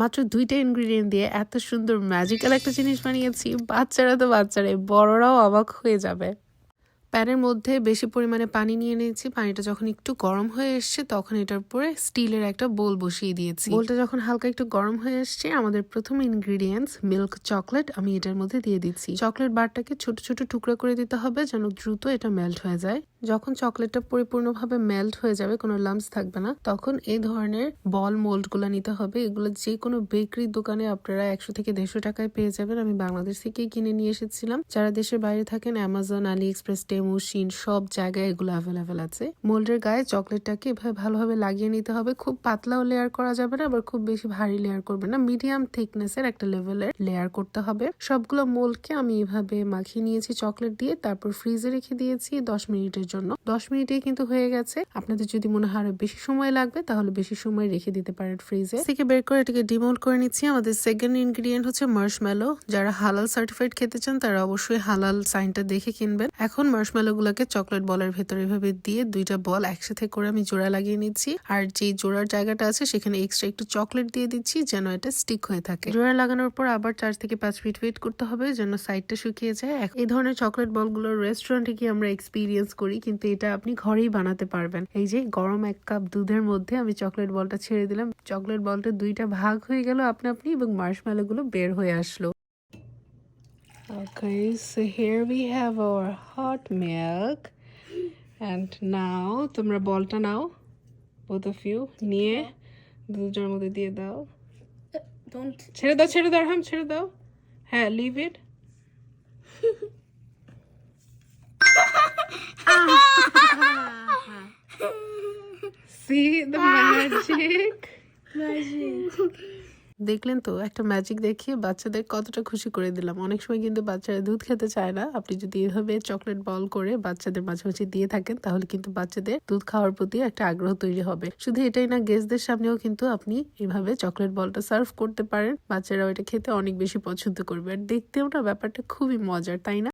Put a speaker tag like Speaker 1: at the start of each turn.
Speaker 1: মাত্র দুইটা ইনগ্রিডিয়েন্ট দিয়ে এত সুন্দর ম্যাজিক্যাল একটা জিনিস বানিয়েছি। বাচ্চারা তো বাচ্চারাই, বড়রাও অবাক হয়ে যাবে। প্যানের মধ্যে বেশি পরিমাণে পানি নিয়ে নিয়েছি। পানিটা যখন একটু গরম হয়ে এসছে, তখন এটার উপরে স্টিলের একটা বোল বসিয়ে দিয়েছি। বোলটা যখন হালকা একটু গরম হয়ে এসছে, আমাদের প্রথম ইনগ্রিডিয়েন্টস মিল্ক চকলেট আমি এটার মধ্যে দিয়ে দিচ্ছি। চকলেট বারটাকে ছোট ছোট টুকরো করে দিতে হবে যেন দ্রুত এটা মেল্ট হয়ে যায়। যখন চকলেটটা পরিপূর্ণভাবে মেল্ট হয়ে যাবে, কোনো লাম্পস থাকবে না, তখন এই ধরনের বল মোল্ডগুলো নিতে হবে। এগুলো যে কোনো বেকারির দোকানে আপনারা একশো থেকে দেড়শো টাকায় পেয়ে যাবেন। আমি বাংলাদেশ থেকেই কিনে নিয়ে এসেছিলাম। যারা দেশের বাইরে থাকেন অ্যামাজন আলি এক্সপ্রেস টেমু সব জায়গায় এগুলো অ্যাভেলেবেল আছে। মোল্ডের গায়ে চকলেটটাকে এভাবে ভালোভাবে লাগিয়ে নিতে হবে। খুব পাতলাও লেয়ার করা যাবে না, আবার খুব বেশি ভারী লেয়ার করবে না। মিডিয়াম থিকনেসের একটা লেভেলের লেয়ার করতে হবে। সবগুলো মোল্ডকে আমি এভাবে মাখিয়ে নিয়েছি চকলেট দিয়ে, তারপর ফ্রিজে রেখে দিয়েছি দশ মিনিটের জন্য। দশ মিনিটে কিন্তু হয়ে গেছে। আপনাদের যদি মনে হয় আরও বেশি সময় লাগবে, তাহলে বেশি সময় রেখে দিতে পারেন ফ্রিজে থেকে বের করে এটাকে ডিমোল্ড করে নিচ্ছি। আমাদের সেকেন্ড ইনগ্রিডিয়েন্ট হচ্ছে মার্শম্যালো যারা হালাল সার্টিফাইড খেতে চান, তারা অবশ্যই হালাল সাইনটা দেখে কিনবেন। এখন মার্শম্যালো গুলাকে চকলেট বলের ভেতরে এভাবে দিয়ে দুইটা বল একসাথে করে আমি জোড়া লাগিয়ে নিচ্ছি। আর যে জোড়ার জায়গাটা আছে সেখানে এক্সট্রা একটু চকলেট দিয়ে দিচ্ছি যেন এটা স্টিক হয়ে থাকে। জোড়া লাগানোর পর আবার চার থেকে পাঁচ মিনিট ওয়েট করতে হবে যেন সাইডটা শুকিয়ে যায়। এই ধরনের চকলেট বলগুলো রেস্টুরেন্টে কি আমরা এক্সপিরিয়েন্স করি, কিন্তু এটা আপনি ঘরেই বানাতে পারবেন। এই যে গরম এক কাপ দুধের মধ্যে আমি চকলেট বলটা ছেড়ে দিলাম। চকলেট বলটা দুইটা ভাগ হয়ে গেল আপনি আপনি এবং মার্শম্যালো গুলো বের হয়ে আসলো। Okay, so here we have our hot milk. And now তোমরা বলটা নাও both of you নিয়ে দুধের মধ্যে দিয়ে দাও
Speaker 2: Don't.
Speaker 1: ছেড়ে দাও ছেড়ে দাও হাম ছেড়ে দাও হ্যাঁ leave it see the magic
Speaker 2: Magic.
Speaker 1: দেখলেন তো? একটা ম্যাজিক দেখিয়ে বাচ্চাদের কতটা খুশি করে দিলাম। অনেক সময় কিন্তু বাচ্চারা দুধ খেতে চায় না। আপনি যদি এভাবে চকলেট বল করে বাচ্চাদের মাঝে মাঝে দিয়ে থাকেন, তাহলে কিন্তু বাচ্চাদের দুধ খাওয়ার প্রতি একটা আগ্রহ তৈরি হবে। শুধু এটাই না গেস্টদের সামনেও কিন্তু আপনি এভাবে চকলেট বলটা সার্ভ করতে পারেন। বাচ্চারাও এটা খেতে অনেক বেশি পছন্দ করবে। আর দেখতেও না ব্যাপারটা খুবই মজার, তাই না?